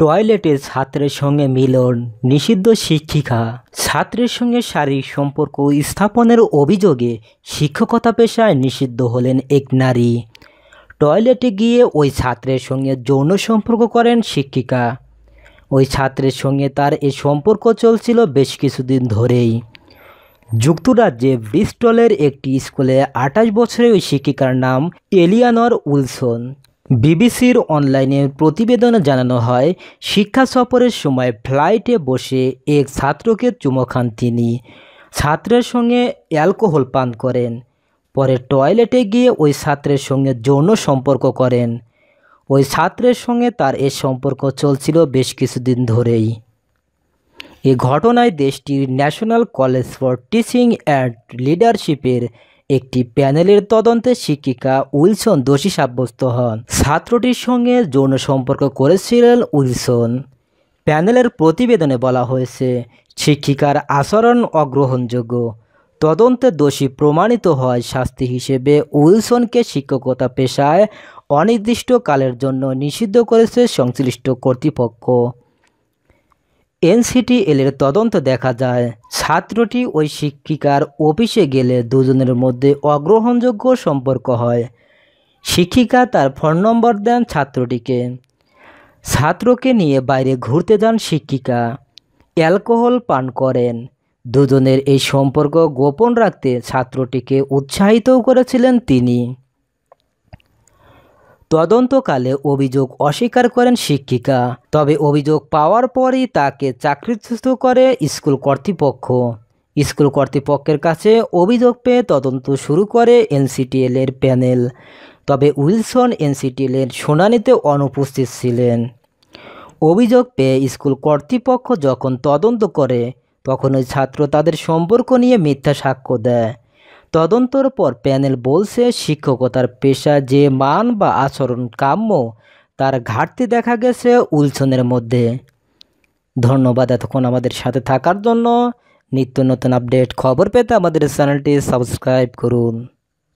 টয়লেটে ছাত্রের সঙ্গে মিলন নিষিদ্ধ শিক্ষিকা। ছাত্রের সঙ্গে শারীরিক সম্পর্ক স্থাপনের অভিযোগে শিক্ষকতা পেশায় নিষিদ্ধ হলেন এক নারী। টয়লেটে গিয়ে ওই ছাত্রের সঙ্গে যৌন সম্পর্ক করেন শিক্ষিকা। ওই ছাত্রের সঙ্গে তার এই সম্পর্ক চলছিল বেশ কিছুদিন ধরেই। যুক্তরাজ্যে ব্রিস্টলের একটি স্কুলে আঠাশ বছরের ওই শিক্ষিকার নাম এলিয়ানর উইলসন। বিবিসির অনলাইনে প্রতিবেদনে জানানো হয়, শিক্ষা সফরের সময় ফ্লাইটে বসে এক ছাত্রকে চুমো খান তিনি। ছাত্রের সঙ্গে অ্যালকোহল পান করেন। পরে টয়লেটে গিয়ে ওই ছাত্রের সঙ্গে যৌন সম্পর্ক করেন। ওই ছাত্রের সঙ্গে তার এ সম্পর্ক চলছিল বেশ কিছুদিন ধরেই। এ ঘটনায় দেশটির national college for teaching and লিডারশিপের একটি প্যানেলের তদন্তে শিক্ষিকা উইলসন দোষী সাব্যস্ত হন। ছাত্রটির সঙ্গে যৌন সম্পর্ক করেছিলেন উইলসন। প্যানেলের প্রতিবেদনে বলা হয়েছে, শিক্ষিকার আচরণ অগ্রহণযোগ্য। তদন্তে দোষী প্রমাণিত হয় শাস্তি হিসেবে উইলসনকে শিক্ষকতা পেশায় অনির্দিষ্টকালের জন্য নিষিদ্ধ করেছে সংশ্লিষ্ট কর্তৃপক্ষ। এনসিটিএলের তদন্ত দেখা যায় ছাত্রটি ওই শিক্ষিকার অফিসে গেলে দুজনের মধ্যে অগ্রহণযোগ্য সম্পর্ক হয়। শিক্ষিকা তার ফোন নম্বর দেন ছাত্রটিকে। ছাত্রকে নিয়ে বাইরে ঘুরতে যান শিক্ষিকা। অ্যালকোহল পান করেন। দুজনের এই সম্পর্ক গোপন রাখতে ছাত্রটিকে উৎসাহিতও করেছিলেন তিনি। তদন্তকালে অভিযোগ অস্বীকার করেন শিক্ষিকা। তবে অভিযোগ পাওয়ার পরই তাকে চাকরিচ্যুত করে স্কুল কর্তৃপক্ষ। স্কুল কর্তৃপক্ষের কাছে অভিযোগ পেয়ে তদন্ত শুরু করে এনসিটিএল এর প্যানেল। তবে উইলসন এনসিটিএল এর শুনানিতে অনুপস্থিত ছিলেন। অভিযোগ পেয়ে স্কুল কর্তৃপক্ষ যখন তদন্ত করে তখন ওই ছাত্র তাদের সম্পর্ক নিয়ে মিথ্যা সাক্ষ্য দেয়। তদন্তর পর প্যানেল বলছে শিক্ষকতার পেশা যে মান বা আচরণ কাম্য, তার ঘাটতি দেখা গেছে উলসনের মধ্যে। ধন্যবাদ এতক্ষণ আমাদের সাথে থাকার জন্য। নিত্য নতুন আপডেট খবর পেতে আমাদের চ্যানেলটি সাবস্ক্রাইব করুন।